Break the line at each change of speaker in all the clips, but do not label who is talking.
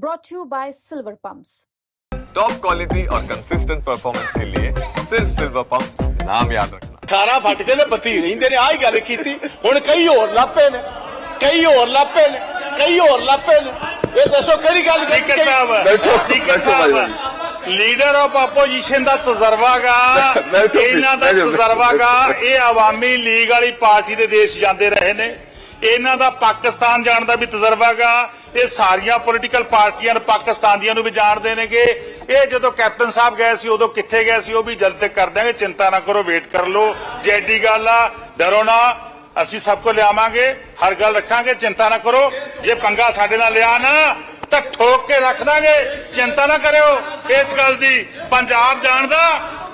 brought to you by Silver Pumps.
Top quality और consistent performance के लिए सिर्फ सिल्वर पंप नाम याद रखना
18 ਫਟ ਕੇ ਤੇ ਬੱਤੀ ਰਹਿੰਦੇ ਨੇ ਆਹ ਹੀ ਗੱਲ ਕੀਤੀ ਹੁਣ ਕਈ ਹੋਰ ਲਾਪੇ ਨੇ ਕਈ ਹੋਰ ਲਾਪੇ ਨੇ ਕਈ ਹੋਰ ਲਾਪੇ ਨੇ ਇਹ ਦੱਸੋ ਕਿਹੜੀ ਗੱਲ ਕੀਤੀ
ਸਪੀਕਰ ਸਾਹਿਬ
ਬੈਠੋ,
ਸਪੀਕਰ
ਬੈਠੋ Bhai
Sahib leader of opposition ਦਾ ਤਜਰਬਾਗਾ
ਬੈਠੋ,
ਇਹਨਾਂ ਦਾ
ਬੈਠੋ,
ਤਜਰਬਾਗਾ ਇਹ ਆਵਾਮੀ ਲੀਗ ਵਾਲੀ ਪਾਰਟੀ ਦੇ ਦੇਸ਼ ਜਾਂਦੇ ਰਹੇ ਨੇ ਇਹਨਾਂ ਦਾ ਪਾਕਿਸਤਾਨ ਜਾਣ ਦਾ ਵੀ ਤਜਰਬਾਗਾ ਇਹ ਸਾਰੀਆਂ ਪੋਲੀਟੀਕਲ ਪਾਰਟੀਆਂ ਪਾਕਿਸਤਾਨ ਦੀਆਂ ਨੂੰ ਵੀ ਜਾਣਦੇ ਨੇਗੇ। ਇਹ ਜਦੋਂ ਕੈਪਟਨ ਸਾਹਿਬ ਗਏ ਸੀ, ਉਦੋਂ ਕਿੱਥੇ ਗਏ ਸੀ, ਉਹ ਵੀ ਜਲਦ ਤੱਕ ਕਰ ਦਿਆਂਗੇ। ਚਿੰਤਾ ਨਾ ਕਰੋ ਵੇਟ ਕਰ ਲਓ। ਜੇ ਐਡੀ ਗੱਲ ਆ, ਡਰੋ ਨਾ। ਅਸੀਂ ਸਭ ਕੋ ਲਿਆਵਾਂਗੇ, ਹਰ ਗੱਲ ਰੱਖਾਂਗੇ, ਚਿੰਤਾ ਨਾ ਕਰੋ। ਜੇ ਪੰਗਾ ਸਾਡੇ ਨਾਲ ਲਿਆ ਨਾ, ਤਾਂ ਠੋਕ ਕੇ ਰੱਖ ਦਾਂਗੇ। ਚਿੰਤਾ ਨਾ ਕਰਿਓ ਇਸ ਗੱਲ ਦੀ। ਪੰਜਾਬ ਜਾਣਦਾ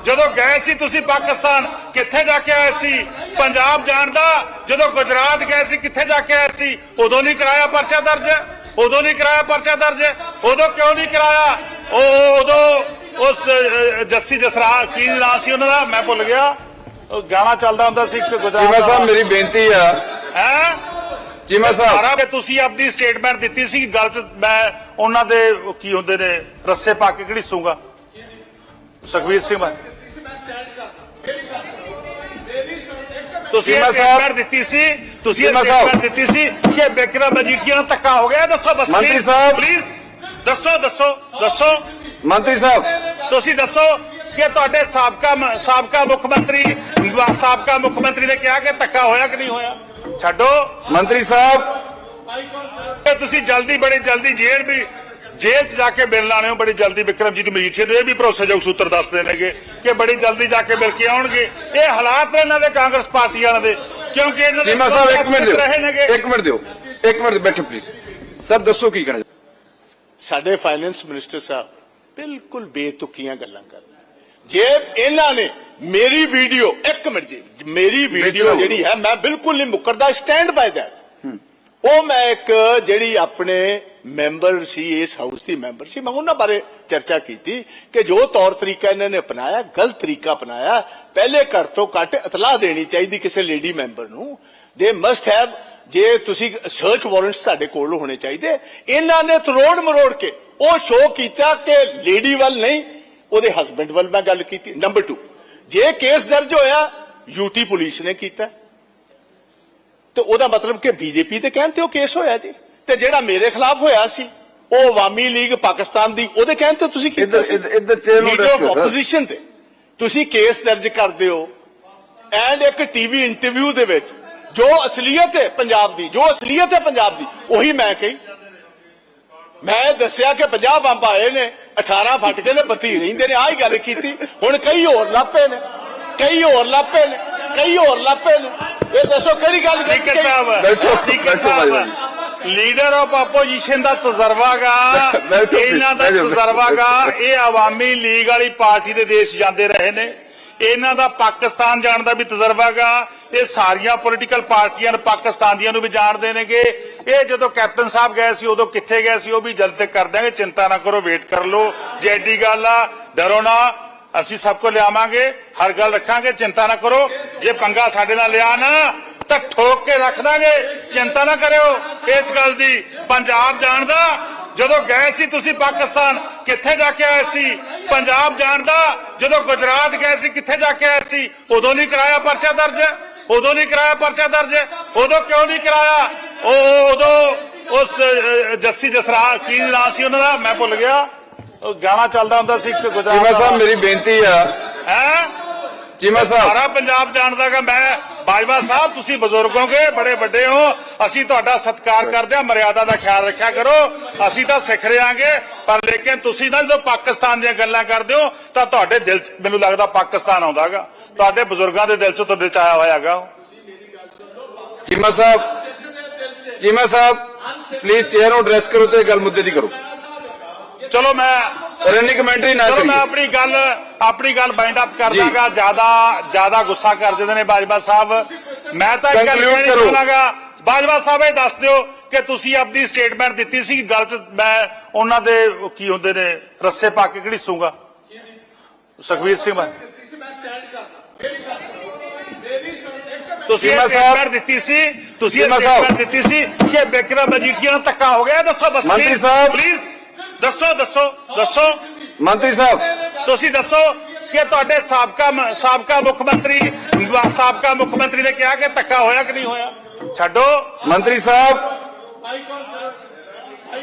ਜਦੋਂ ਗਏ ਸੀ ਤੁਸੀਂ ਪਾਕਿਸਤਾਨ ਕਿੱਥੇ ਜਾ ਕੇ ਆਏ ਸੀ? ਪੰਜਾਬ ਜਾਣਦਾ ਜਦੋਂ ਗੁਜਰਾਤ ਗਏ ਸੀ ਕਿੱਥੇ ਜਾ ਕੇ ਆਏ ਸੀ? ਉਦੋਂ ਨਹੀਂ ਕਰਾਇਆ ਪਰਚਾ ਦਰਜ? ਉਦੋਂ ਨਹੀਂ ਕਰਾਇਆ ਪਰਚਾ ਦਰਜ? ਉਦੋਂ ਕਿਉਂ ਨਹੀਂ ਕਰਾਇਆ? ਉਹ ਉਦੋਂ ਉਸ ਜੱਸੀ ਜਸਰਾ ਕੀ ਨਾਂ ਸੀ ਉਹਨਾਂ ਦਾ ਮੈਂ ਭੁੱਲ ਗਿਆ। ਗਾਣਾ ਚੱਲਦਾ ਹੁੰਦਾ ਸੀ ਇੱਕ ਗੁਜਰਾਤ
ਚੀਮਾ ਸਾਹਿਬ
ਦਾ
ਮੇਰੀ ਬੇਨਤੀ ਆ।
ਹੈ?
ਚੀਮਾ ਸਾਹਿਬ।
ਸਾਰਾ ਕਿ ਤੁਸੀਂ ਆਪਣੀ ਸਟੇਟਮੈਂਟ ਦਿੱਤੀ ਸੀ ਗੱਲ ਚ ਮੈਂ ਉਹਨਾਂ ਦੇ ਕੀ ਹੁੰਦੇ ਨੇ ਰੱਸੇ ਪਾ ਕੇ ਕਿਹੜੀ ਸੂਗਾ? ਸੁਖਵੀਰ ਸਿੰਘ ਮੈਂ ਤੁਸੀਂ
ਚੀਮਾ ਸਾਹਿਬ-
ਦਿੱਤੀ ਸੀ ਤੁਸੀਂ
ਚੀਮਾ ਸਾਹਿਬ।
ਦਿੱਤੀ ਸੀ ਕਿ ਬਿਕਰਮ ਮਜੀਠੀਆ ਨਾਲ ਧੱਕਾ ਹੋ ਗਿਆ ਦੱਸੋ ਬਸ
ਮੰਤਰੀ ਸਾਹਿਬ।
ਪਲੀਜ਼ ਦੱਸੋ ਦੱਸੋ ਦੱਸੋ
ਮੰਤਰੀ ਸਾਹਿਬ
ਤੁਸੀਂ ਦੱਸੋ ਕਿ ਤੁਹਾਡੇ ਸਾਬਕਾ ਮ- ਸਾਬਕਾ ਮੁੱਖ ਮੰਤਰੀ ਸਾਬਕਾ ਮੁੱਖ ਮੰਤਰੀ ਨੇ ਕਿਹਾ ਕਿ ਧੱਕਾ ਹੋਇਆ ਕਿ ਨਹੀਂ ਹੋਇਆ ਛੱਡੋ
ਮੰਤਰੀ ਸਾਹਿਬ
ਤੁਸੀਂ ਜਲਦੀ ਬੜੀ ਜਲਦੀ ਜੇਲ੍ਹ ਵੀ ਜੇਲ੍ਹ 'ਚ ਜਾ ਕੇ ਮਿਲਣ ਆਣੇ ਹੋ ਬੜੀ ਜਲਦੀ ਵਿਕਰਮਜੀਤ ਮਜੀਠੀਆ ਨੂੰ ਇਹ ਵੀ ਭਰੋਸੇਯੋਗ ਸੂਤਰ ਦੱਸਦੇ ਨੇਗੇ ਕਿ ਬੜੀ ਜਲਦੀ ਜਾ ਕੇ ਮਿਲ ਕੇ ਆਉਣਗੇ। ਇਹ ਹਾਲਾਤ ਨੇ ਇਹਨਾਂ ਦੇ ਕਾਂਗਰਸ ਪਾਰਟੀ ਵਾਲਿਆਂ ਦੇ ਕਿਉਂਕਿ ਇਹਨਾਂ ਦੇ
ਚੀਮਾ ਸਾਹਿਬ ਇੱਕ ਮਿੰਟ ਦਿਓ। ਇੱਕ ਮਿੰਟ ਦਿਓ। ਇੱਕ ਮਿੰਟ ਬੈਠੋ ਪਲੀਜ਼ ਸਰ ਦੱਸੋ ਕੀ ਕਹਿਣਾ
ਸਾਡੇ ਫਾਈਨੈਂਸ ਮਿਨਿਸਟਰ ਸਾਹਿਬ ਬਿਲਕੁਲ ਬੇਤੁਕੀਆਂ ਗੱਲਾਂ ਕਰ ਰਹੇ ਜੇ ਇਹਨਾਂ ਨੇ ਮੇਰੀ ਵੀਡੀਓ ਇੱਕ ਮਿੰਟ ਜੀ ਮੇਰੀ ਵੀਡੀਓ। ਜਿਹੜੀ ਹੈ ਮੈਂ ਬਿਲਕੁਲ ਨਹੀਂ ਮੁਕਰਦਾ ਸਟੈਂਡ ਬਾਈ ਦੈਟ ਉਹ ਮੈਂ ਇੱਕ ਜਿਹੜੀ ਆਪਣੇ ਮੈਂਬਰ ਸੀ, ਇਸ ਹਾਊਸ ਦੀ ਮੈਂਬਰ ਸੀ, ਮੈਂ ਉਹਨਾਂ ਬਾਰੇ ਚਰਚਾ ਕੀਤੀ ਕਿ ਜੋ ਤੌਰ ਤਰੀਕਾ ਇਹਨਾਂ ਨੇ ਅਪਣਾਇਆ, ਗਲਤ ਤਰੀਕਾ ਅਪਣਾਇਆ, ਪਹਿਲੇ ਘੱਟ ਤੋਂ ਘੱਟ ਇਤਲਾਹ ਦੇਣੀ ਚਾਹੀਦੀ ਕਿਸੇ ਲੇਡੀ ਮੈਂਬਰ ਨੂੰ। ਦੇ ਮਸਟ ਹੈਵ ਜੇ ਤੁਸੀਂ ਸਰਚ ਵਾਰੰਟਸ ਤੁਹਾਡੇ ਕੋਲ ਹੋਣੇ ਚਾਹੀਦੇ, ਇਹਨਾਂ ਨੇ ਤਰੋੜ ਮਰੋੜ ਕੇ ਉਹ ਸ਼ੋਅ ਕੀਤਾ ਕਿ ਲੇਡੀ ਵੱਲ ਨਹੀਂ, ਉਹਦੇ ਹਸਬੰਡ ਵੱਲ ਮੈਂ ਗੱਲ ਕੀਤੀ। ਨੰਬਰ 2 ਜੇ ਕੇਸ ਦਰਜ ਹੋਇਆ ਯੂਟੀ ਪੁਲਿਸ ਨੇ ਕੀਤਾ। ਤੇ ਉਹਦਾ ਮਤਲਬ ਕਿ ਬੀਜੇਪੀ ਤੇ ਕਹਿਣ ਤੇ ਉਹ ਕੇਸ ਹੋਇਆ ਜੀ। ਤੇ ਜਿਹੜਾ ਮੇਰੇ ਖਿਲਾਫ ਹੋਇਆ ਸੀ ਉਹ ਅਵਾਮੀ ਲੀਗ ਪਾਕਿਸਤਾਨ ਦੀ ਉਹਦੇ ਕਹਿਣ ਤੇ ਤੁਸੀਂ
ਇੱਧਰ- ਇੱਧਰ- ਨੂੰ
ਲੀਡਰ ਆਫ। ਆਪੋਜੀਸ਼ਨ ਤੇ। ਤੁਸੀਂ ਕੇਸ ਦਰਜ ਕਰਦੇ ਹੋ। ਐਂਡ ਇੱਕ ਟੀਵੀ ਇੰਟਰਵਿਊ ਦੇ ਵਿੱਚ ਜੋ ਅਸਲੀਅਤ ਹੈ ਪੰਜਾਬ ਦੀ ਜੋ ਅਸਲੀਅਤ ਹੈ ਪੰਜਾਬ ਦੀ ਉਹੀ ਮੈਂ ਕਹੀ। ਮੈਂ ਦੱਸਿਆ ਕਿ 50 ਬੰਬ ਆਏ ਨੇ 18 ਫਟ ਕੇ ਤੇ ਬੱਤੀ ਰਹਿੰਦੇ ਨੇ ਆਹ ਹੀ ਗੱਲ ਕੀਤੀ। ਹੁਣ ਕਈ ਹੋਰ ਲਾਪੇ ਨੇ ਕਈ ਹੋਰ ਲਾਪੇ ਨੇ ਕਈ ਹੋਰ ਲਾਪੇ ਨੇ। ਇਹ ਦੱਸੋ ਕਿਹੜੀ ਗੱਲ ਕੀਤੀ
ਸਪੀਕਰ ਸਾਹਿਬ
ਬੈਠੋ, speaker
Sahib. Leader of opposition ਦਾ ਤਜਰਬਾਗਾ। ਇਹਨਾਂ ਦਾ। ਤਜਰਬਾਗਾ ਇਹ ਆਵਾਮੀ ਲੀਗ ਵਾਲੀ ਪਾਰਟੀ ਦੇ ਦੇਸ਼ ਜਾਂਦੇ ਰਹੇ ਨੇ। ਇਹਨਾਂ ਦਾ ਪਾਕਿਸਤਾਨ ਜਾਣ ਦਾ ਵੀ ਤਜਰਬਾਗਾ। ਇਹ ਸਾਰੀਆਂ ਪੋਲੀਟੀਕਲ ਪਾਰਟੀਆਂ ਨੇ ਪਾਕਿਸਤਾਨ ਦੀਆਂ ਨੂੰ ਵੀ ਜਾਣਦੇ ਨੇਗੇ ਇਹ ਜਦੋਂ ਕੈਪਟਨ ਸਾਹਿਬ ਗਏ ਸੀ ਉਦੋਂ ਕਿੱਥੇ ਗਏ ਸੀ ਉਹ ਵੀ ਜਲਦ ਤੱਕ ਕਰ ਦਿਆਂਗੇ। ਚਿੰਤਾ ਨਾ ਕਰੋ ਵੇਟ ਕਰ ਲਓ। ਜੇ ਐਡੀ ਗੱਲ ਆ ਡਰੋ ਨਾ। ਅਸੀਂ ਸਭ ਕੋ ਲਿਆਵਾਂਗੇ, ਹਰ ਗੱਲ ਰੱਖਾਂਗੇ, ਚਿੰਤਾ ਨਾ ਕਰੋ। ਜੇ ਪੰਗਾ ਸਾਡੇ ਨਾਲ ਲਿਆ ਨਾ, ਤਾਂ ਠੋਕ ਕੇ ਰੱਖ ਦਾਂਗੇ। ਚਿੰਤਾ ਨਾ ਕਰਿਓ ਇਸ ਗੱਲ ਦੀ। ਪੰਜਾਬ ਜਾਣਦਾ ਜਦੋਂ ਗਏ ਸੀ ਤੁਸੀਂ ਪਾਕਿਸਤਾਨ, ਕਿੱਥੇ ਜਾ ਕੇ ਆਏ ਸੀ? ਪੰਜਾਬ ਜਾਣਦਾ ਜਦੋਂ ਗੁਜਰਾਤ ਗਏ ਸੀ, ਕਿੱਥੇ ਜਾ ਕੇ ਆਏ ਸੀ? ਉਦੋਂ ਨਹੀਂ ਕਰਾਇਆ ਪਰਚਾ ਦਰਜ? ਉਦੋਂ ਨਹੀਂ ਕਰਾਇਆ ਪਰਚਾ ਦਰਜ? ਉਦੋਂ ਕਿਉਂ ਨਹੀਂ ਕਰਾਇਆ? ਉਹ ਉਦੋਂ ਉਸ ਜੱਸੀ ਜਸਰਾ ਕੀ ਨਾਂ ਸੀ ਉਹਨਾਂ ਦਾ? ਮੈਂ ਭੁੱਲ ਗਿਆ। ਉਹ ਗਾਣਾ ਚੱਲਦਾ ਹੁੰਦਾ ਸੀ ਇੱਕ ਗੁਜਰਾਤ
ਚੀਮਾ। ਸਾਹਿਬ ਮੇਰੀ ਬੇਨਤੀ ਆ।
ਹੈਂ?
ਚੀਮਾ ਸਾਹਿਬ।
ਸਾਰਾ ਪੰਜਾਬ ਜਾਣਦਾਗਾ ਮੈਂ ਬਾਜਵਾ ਸਾਹਿਬ ਤੁਸੀਂ ਬਜ਼ੁਰਗ ਹੋਗੇ ਬੜੇ ਵੱਡੇ ਹੋ। ਅਸੀਂ ਤੁਹਾਡਾ ਸਤਿਕਾਰ ਕਰਦੇ ਹਾਂ ਮਰਿਆਦਾ ਦਾ ਖਿਆਲ ਰੱਖਿਆ ਕਰੋ। ਅਸੀਂ ਤਾਂ ਸਿੱਖ ਰਿਆਂਗੇ ਪਰ ਲੇਕਿਨ ਤੁਸੀਂ ਨਾ ਜਦੋਂ ਪਾਕਿਸਤਾਨ ਦੀਆਂ ਗੱਲਾਂ ਕਰਦੇ ਹੋ ਤਾਂ ਤੁਹਾਡੇ ਦਿਲ 'ਚ ਮੈਨੂੰ ਲੱਗਦਾ ਪਾਕਿਸਤਾਨ ਆਉਂਦਾਗਾ ਤੁਹਾਡੇ ਬਜ਼ੁਰਗਾਂ ਦੇ ਦਿਲ 'ਚ ਤੁਹਾਡੇ 'ਚ ਆਇਆ ਹੋਇਆਗਾ
ਚੀਮਾ ਸਾਹਿਬ ਚੀਮਾ ਸਾਹਿਬ ਪਲੀਜ਼ ਚੇਅਰ ਨੂੰ ਐਡਰੈਸ ਕਰੋ ਤੇ ਗੱਲ ਮੁੱਦੇ ਦੀ ਕਰੋ।
ਚਲੋ ਮੈਂ
ਰੈਨੀ ਕਮੈਂਟਰੀ ਨਾ
ਚਲੋ ਮੈਂ ਆਪਣੀ ਗੱਲ ਆਪਣੀ ਗੱਲ ਬਾਈਂਡ ਅਪ ਕਰ। ਦਾਂਗਾ ਜ਼ਿਆਦਾ ਜ਼ਿਆਦਾ ਗੁੱਸਾ ਕਰ ਜਾਂਦੇ ਨੇ ਬਾਜਵਾ ਸਾਹਿਬ ਮੈਂ ਤਾਂ ਇੱਕ ਗੱਲ
ਕਰੋ।
ਚਾਹਾਂਗਾ ਬਾਜਵਾ ਸਾਹਿਬ ਇਹ ਦੱਸ ਦਿਓ ਕਿ ਤੁਸੀਂ ਆਪਣੀ ਸਟੇਟਮੈਂਟ ਦਿੱਤੀ ਸੀ ਗੱਲ ਚ ਮੈਂ ਉਹਨਾਂ ਦੇ ਕੀ ਹੁੰਦੇ ਨੇ ਰੱਸੇ ਪਾ ਕੇ ਕਿਹੜੀ ਸੂਗਾ ਸੁਖਵੀਰ ਸਿੰਘ ਮੈਂ ਤੁਸੀਂ ਇਹ ਸਟੇਟਮੈਂਟ ਦਿੱਤੀ ਸੀ ਤੁਸੀਂ ਇਹ। ਸਟੇਟਮੈਂਟ ਦਿੱਤੀ ਸੀ ਕਿ ਬਿਕਰਮ ਮਜੀਠੀਆ ਨਾਲ ਧੱਕਾ ਹੋ ਗਿਆ ਦੱਸੋ ਬਸ
ਮੰਤਰੀ ਸਾਹਿਬ।
ਪਲੀਜ਼ ਦੱਸੋ ਦੱਸੋ ਦੱਸੋ
ਮੰਤਰੀ ਸਾਹਿਬ
ਤੁਸੀਂ ਦੱਸੋ ਕਿ ਤੁਹਾਡੇ ਸਾਬਕਾ ਸਾਬਕਾ ਮੁੱਖ ਮੰਤਰੀ ਸਾਬਕਾ ਮੁੱਖ ਮੰਤਰੀ ਨੇ ਕਿਹਾ ਕਿ ਧੱਕਾ ਹੋਇਆ ਕਿ ਨਹੀਂ ਹੋਇਆ ਛੱਡੋ
ਮੰਤਰੀ ਸਾਹਿਬ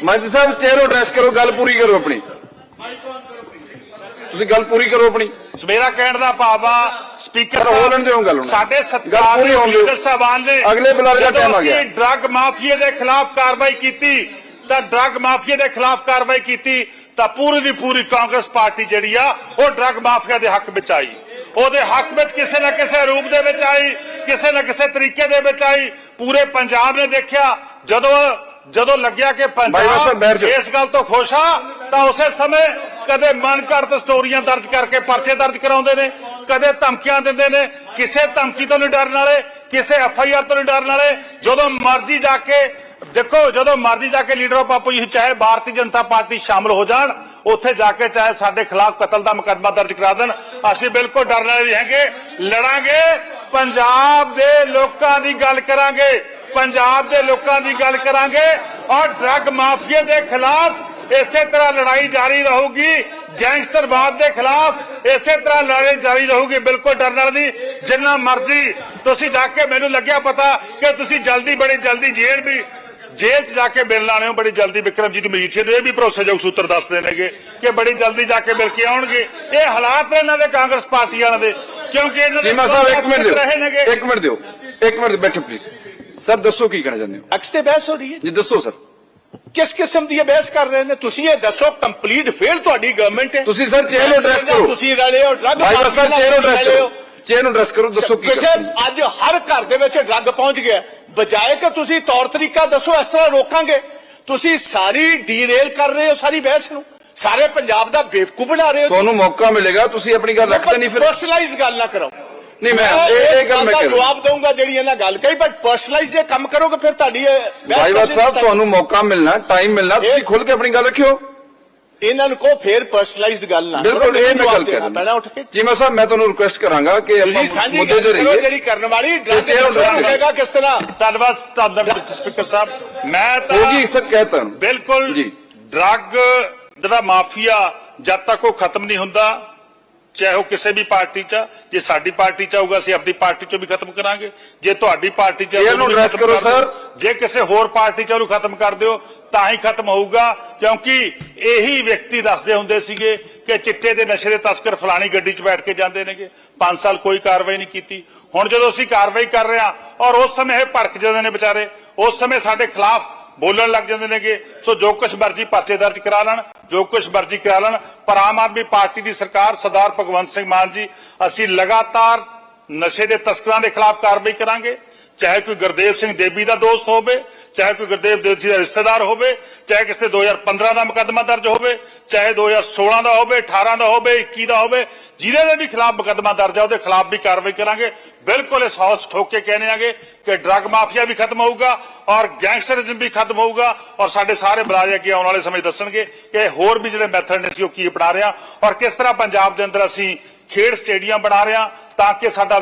ਮੰਤਰੀ ਸਾਹਿਬ ਚੇਅਰ ਨੂੰ ਐਡਰੈਸ ਕਰੋ ਗੱਲ ਪੂਰੀ ਕਰੋ ਆਪਣੀ ਤੁਸੀਂ ਗੱਲ ਪੂਰੀ ਕਰੋ ਆਪਣੀ
ਮੇਰਾ ਕਹਿਣ ਦਾ ਭਾਵ ਆ ਸਪੀਕਰ
ਹੋਣ ਦਿਓ ਗੱਲ।
ਸਾਡੇ ਸਤਿਕਾਰ ਦੇ। ਲੀਡਰ ਸਾਹਿਬਾਨ ਨੇ
ਅਗਲੇ ਬੁਲਾਰੇ ਦਾ time ਆ ਗਿਆ।
ਡਰੱਗ ਮਾਫੀਏ ਦੇ ਖਿਲਾਫ ਕਾਰਵਾਈ ਕੀਤੀ ਤਾਂ ਡਰੱਗ ਮਾਫੀਏ ਦੇ ਖਿਲਾਫ ਕਾਰਵਾਈ ਕੀਤੀ ਤਾਂ ਪੂਰੀ ਦੀ ਪੂਰੀ ਕਾਂਗਰਸ ਪਾਰਟੀ ਜਿਹੜੀ ਆ ਉਹ ਡਰੱਗ ਮਾਫੀਆ ਦੇ ਹੱਕ ਵਿੱਚ ਆਈ। ਉਹਦੇ ਹੱਕ ਵਿੱਚ ਕਿਸੇ ਨਾ ਕਿਸੇ ਰੂਪ ਦੇ ਵਿੱਚ ਆਈ ਕਿਸੇ ਨਾ ਕਿਸੇ ਤਰੀਕੇ ਦੇ ਵਿੱਚ ਆਈ। ਪੂਰੇ ਪੰਜਾਬ ਨੇ ਦੇਖਿਆ ਜਦੋਂ ਜਦੋਂ ਲੱਗਿਆ ਕਿ ਪੰਜਾਬ। ਇਸ ਗੱਲ ਤੋਂ ਖੁਸ਼ ਆ ਤਾਂ ਉਸੇ ਸਮੇਂ ਕਦੇ ਮਨ ਘੜਤ ਸਟੋਰੀਆਂ ਦਰਜ ਕਰਕੇ ਪਰਚੇ ਦਰਜ ਕਰਾਉਂਦੇ ਨੇ ਕਦੇ ਧਮਕੀਆਂ ਦਿੰਦੇ ਨੇ ਕਿਸੇ ਧਮਕੀ ਤੋਂ ਨਹੀਂ ਡਰਨ ਵਾਲੇ। ਕਿਸੇ ਐਫ ਆਈ ਆਰ ਤੋਂ ਨਹੀਂ ਡਰਨ ਵਾਲੇ। ਜਦੋਂ ਮਰਜ਼ੀ ਜਾ ਕੇ, ਦੇਖੋ, ਜਦੋਂ ਮਰਜ਼ੀ ਜਾ ਕੇ ਲੀਡਰ ਆਫ ਆਪੋਜੀਸ਼ਨ, ਚਾਹੇ ਭਾਰਤੀ ਜਨਤਾ ਪਾਰਟੀ ਸ਼ਾਮਲ ਹੋ ਜਾਣ, ਉੱਥੇ ਜਾ ਕੇ ਚਾਹੇ ਸਾਡੇ ਖਿਲਾਫ ਕਤਲ ਦਾ ਮੁਕੱਦਮਾ ਦਰਜ ਕਰਾ ਦੇਣ। ਅਸੀਂ ਬਿਲਕੁਲ ਡਰਨ ਵਾਲੇ ਨਹੀਂ ਹੈਗੇ, ਲੜਾਂਗੇ। ਪੰਜਾਬ ਦੇ ਲੋਕਾਂ ਦੀ ਗੱਲ ਕਰਾਂਗੇ। ਪੰਜਾਬ ਦੇ ਲੋਕਾਂ ਦੀ ਗੱਲ ਕਰਾਂਗੇ। ਔਰ ਡਰੱਗ ਮਾਫੀਆ ਦੇ ਖਿਲਾਫ ਇਸੇ ਤਰ੍ਹਾਂ ਲੜਾਈ ਜਾਰੀ ਰਹੂਗੀ ਗੈਂਗਸਟਰਵਾਦ ਦੇ ਖਿਲਾਫ ਇਸੇ ਤਰ੍ਹਾਂ ਲੜਾਈ ਜਾਰੀ ਰਹੂਗੀ ਬਿਲਕੁਲ ਡਰਨ ਵਾਲੀ ਨਹੀਂ। ਜਿੰਨਾ ਮਰਜ਼ੀ ਤੁਸੀਂ ਜਾ ਕੇ ਮੈਨੂੰ ਲੱਗਿਆ ਪਤਾ ਕਿ ਤੁਸੀਂ ਜਲਦੀ ਬੜੀ ਜਲਦੀ ਜੇਲ੍ਹ ਵੀ ਜੇਲ੍ਹ 'ਚ ਜਾ ਕੇ ਮਿਲਣ ਆਣੇ ਹੋ ਬੜੀ ਜਲਦੀ ਵਿਕਰਮਜੀਤ ਮਜੀਠੀਆ ਨੂੰ ਇਹ ਵੀ ਭਰੋਸੇਯੋਗ ਸੂਤਰ ਦੱਸਦੇ ਨੇਗੇ ਕਿ ਬੜੀ ਜਲਦੀ ਜਾ ਕੇ ਮਿਲ ਕੇ ਆਉਣਗੇ। ਇਹ ਹਾਲਾਤ ਨੇ ਇਹਨਾਂ ਦੇ ਕਾਂਗਰਸ ਪਾਰਟੀ ਵਾਲਿਆਂ ਦੇ ਕਿਉਂਕਿ ਇਹਨਾਂ ਦੇ
ਚੀਮਾ ਸਾਹਿਬ ਇੱਕ ਮਿੰਟ ਦਿਓ ਇੱਕ ਮਿੰਟ ਦਿਓ ਇੱਕ ਮਿੰਟ ਬੈਠੋ ਪਲੀਜ਼ ਸਰ ਦੱਸੋ ਕੀ ਕਹਿਣਾ ਚਾਹੁੰਦੇ ਹੋ?
ਅਕਸ ਤੇ ਬਹਿਸ ਹੋ ਰਹੀ ਹੈ
ਜੀ ਦੱਸੋ ਸਰ।
ਕਿਸ ਕਿਸਮ ਦੀ ਬਹਿਸ ਕਰ ਰਹੇ ਨੇ? ਤੁਸੀਂ ਇਹ ਦੱਸੋ ਕੰਪਲੀਟ ਫੇਲ ਤੁਹਾਡੀ ਗਵਰਨਮੈਂਟ ਹੈ।
ਤੁਸੀਂ ਸਰ ਚੇਅਰ ਨੂੰ address ਕਰੋ।
ਤੁਸੀਂ ਰਲੇ ਹੋ ਡਰੱਗ
ਭਾਈ
ਮਾਫੀਆ
ਚੇਅਰ ਨੂੰ ਐਡਰੈਸ। ਕਰੋ। ਚੇਅਰ ਨੂੰ ਐਡਰੈਸ ਕਰੋ ਦੱਸੋ ਕੀ
ਕਿਸੇ ਅੱਜ ਹਰ ਘਰ ਦੇ ਵਿੱਚ ਡਰੱਗ ਪਹੁੰਚ ਗਿਆ। ਬਜਾਏ ਕਿ ਤੁਸੀਂ ਤੌਰ ਤਰੀਕਾ ਦੱਸੋ ਇਸ ਤਰ੍ਹਾਂ ਰੋਕਾਂਗੇ। ਤੁਸੀਂ ਸਾਰੀ ਡੀਰੇਲ ਕਰ ਰਹੇ ਹੋ ਸਾਰੀ ਬਹਿਸ ਨੂੰ। ਸਾਰੇ ਪੰਜਾਬ ਦਾ ਬੇਵਕੂਫ ਬਣਾ ਰਹੇ ਹੋ।
ਤੁਹਾਨੂੰ ਮੌਕਾ ਮਿਲੇਗਾ ਤੁਸੀਂ ਆਪਣੀ ਗੱਲ ਰੱਖਦੇ ਨਹੀਂ ਫਿਰ।
ਪਰਸਨਲਾਈਜ਼ ਗੱਲ ਨਾ ਕਰੋ।
ਨਹੀਂ, ਮੈਂ- ਇਹ- ਇਹ ਗੱਲ ਮੈਂ ਕਰ-
ਜਵਾਬ ਦਊਂਗਾ ਜਿਹੜੀ ਇਹਨਾਂ ਗੱਲ ਕਹੀ ਬਟ ਪਰਸਨਲਾਈਜ਼ ਜੇ ਕੰਮ ਕਰੋਗੇ ਫਿਰ ਤੁਹਾਡੀ ਇਹ ਬਹਿਸ
ਭਾਈ ਵਾਸ
ਚੱਲਦੀ
ਸਾਹਿਬ ਤੁਹਾਨੂੰ ਮੌਕਾ ਮਿਲਣਾ ਟਾਈਮ ਮਿਲਣਾ ਤੁਸੀਂ ਖੁੱਲ ਕੇ ਆਪਣੀ ਗੱਲ ਰੱਖਿਓ।
ਇਹਨਾਂ ਨੂੰ ਕਹੋ ਫੇਰ ਪਰਸਨਲਾਈਜ਼ਡ ਗੱਲ ਨਾ
ਬਿਲਕੁਲ ਇਹ ਮੈਂ ਗੱਲ ਕਰ
ਪੈਣਾ ਉੱਠ ਕੇ।
ਚੀਮਾ ਸਾਹਿਬ ਮੈਂ ਤੁਹਾਨੂੰ ਰਿਕੁਐਸਟ ਕਰਾਂਗਾ ਕਿ ਆਪਾਂ ਮੁੱਦੇ ਤੇ ਰਹੀਏ।
ਜਿਹੜੀ ਕਰਨ ਵਾਲੀ ਹੋਏਗਾ ਕਿਸ ਤਰ੍ਹਾਂ?
ਧੰਨਵਾਦ ਧੰਨਵਾਦ ਸਪੀਕਰ ਸਾਹਿਬ। ਮੈਂ ਤਾਂ
ਹੋਗੀ ਸਰ ਕਹਿਤਾ।
ਬਿਲਕੁਲ
ਜੀ।
ਡਰੱਗ ਜਿਹੜਾ ਮਾਫੀਆ ਜਦ ਤੱਕ ਉਹ ਖਤਮ ਨਹੀਂ ਹੁੰਦਾ ਚਾਹੇ ਉਹ ਕਿਸੇ ਵੀ ਪਾਰਟੀ ਚ ਜੇ ਸਾਡੀ ਪਾਰਟੀ ਚ ਆਊਗਾ ਅਸੀਂ ਆਪਣੀ ਪਾਰਟੀ ਚੋਂ ਵੀ ਖਤਮ ਕਰਾਂਗੇ ਜੇ ਤੁਹਾਡੀ ਪਾਰਟੀ ਚ
ਇਹਨੂੰ
ਖਤਮ
ਕਰੋ। ਸਰ।
ਜੇ ਕਿਸੇ ਹੋਰ ਪਾਰਟੀ ਚ ਉਹਨੂੰ ਖਤਮ ਕਰ ਦਿਓ ਤਾਂ ਹੀ ਖਤਮ ਹੋਊਗਾ ਕਿਉਂਕਿ ਇਹੀ ਵਿਅਕਤੀ ਦੱਸਦੇ ਹੁੰਦੇ ਸੀਗੇ ਕਿ ਚਿੱਟੇ ਦੇ ਨਸ਼ੇ ਦੇ ਤਸਕਰ ਫਲਾਣੀ ਗੱਡੀ 'ਚ ਬੈਠ ਕੇ ਜਾਂਦੇ ਨੇਗੇ 5 ਸਾਲ ਕੋਈ ਕਾਰਵਾਈ ਨਹੀਂ ਕੀਤੀ ਹੁਣ ਜਦੋਂ ਅਸੀਂ ਕਾਰਵਾਈ ਕਰ ਰਹੇ ਹਾਂ ਔਰ ਉਸ ਸਮੇਂ ਇਹ ਭੜਕ ਜਾਂਦੇ ਨੇ ਵਿਚਾਰੇ ਉਸ ਸਮੇਂ ਸਾਡੇ ਖਿਲਾਫ ਬੋਲਣ ਲੱਗ ਜਾਂਦੇ ਨੇਗੇ। ਸੋ ਜੋ ਕੁਛ ਮਰਜ਼ੀ ਪਰਚੇ ਦਰਜ ਕਰਾ ਲੈਣ, ਜੋ ਕੁਛ ਮਰਜ਼ੀ ਕਰਾ ਲੈਣ, ਪਰ ਆਮ ਆਦਮੀ ਪਾਰਟੀ ਦੀ ਸਰਕਾਰ ਸਰਦਾਰ ਭਗਵੰਤ ਸਿੰਘ ਮਾਨ ਜੀ, ਅਸੀਂ ਲਗਾਤਾਰ ਨਸ਼ੇ ਦੇ ਤਸਕਰਾਂ ਦੇ ਖਿਲਾਫ ਕਾਰਵਾਈ ਕਰਾਂਗੇ। ਚਾਹੇ ਕੋਈ ਗੁਰਦੇਵ ਸਿੰਘ ਦੇਬੀ ਦਾ ਦੋਸਤ ਹੋਵੇ, ਚਾਹੇ ਕੋਈ ਗੁਰਦੇਵ ਦੇਵ ਸਿੰਘ ਦਾ ਰਿਸ਼ਤੇਦਾਰ ਹੋਵੇ, ਚਾਹੇ ਕਿਸੇ 2015 ਦਾ ਮੁਕੱਦਮਾ ਦਰਜ ਹੋਵੇ, ਚਾਹੇ 2016 ਦਾ ਹੋਵੇ 18 ਦਾ ਹੋਵੇ 21 ਦਾ ਹੋਵੇ, ਜਿਹਦੇ ਦੇ ਵੀ ਖਿਲਾਫ ਮੁਕੱਦਮਾ ਦਰਜ ਹੈ ਉਹਦੇ ਖਿਲਾਫ ਵੀ ਕਾਰਵਾਈ ਕਰਾਂਗੇ। ਬਿਲਕੁਲ ਇਸ ਹੌਸ ਠੋਕ ਕੇ ਕਹਿੰਦੇ ਆਂਗੇ ਕਿ ਡਰੱਗ ਮਾਫੀਆ ਵੀ ਖਤਮ ਹੋਊਗਾ ਔਰ ਗੈਂਗਸਟਰਿਜ਼ਮ ਵੀ ਖਤਮ ਹੋਊਗਾ ਔਰ ਸਾਡੇ ਸਾਰੇ ਬੁਲਾਰੇ ਅੱਗੇ ਆਉਣ ਵਾਲੇ ਸਮੇਂ ਦੱਸਣਗੇ ਕਿ ਹੋਰ ਵੀ ਜਿਹੜੇ ਮੈਥਡ ਨੇ ਅਸੀਂ ਉਹ ਕੀ ਅਪਣਾ ਰਹੇ ਹਾਂ ਔਰ ਕਿਸ ਤਰ੍ਹਾਂ ਪੰਜਾਬ ਦੇ ਅੰਦਰ ਅਸੀਂ ਖੇਡ ਸਟੇਡੀਅਮ ਬਣਾ ਰਹੇ ਹਾਂ ਤਾਂ ਕਿ ਸਾਡਾ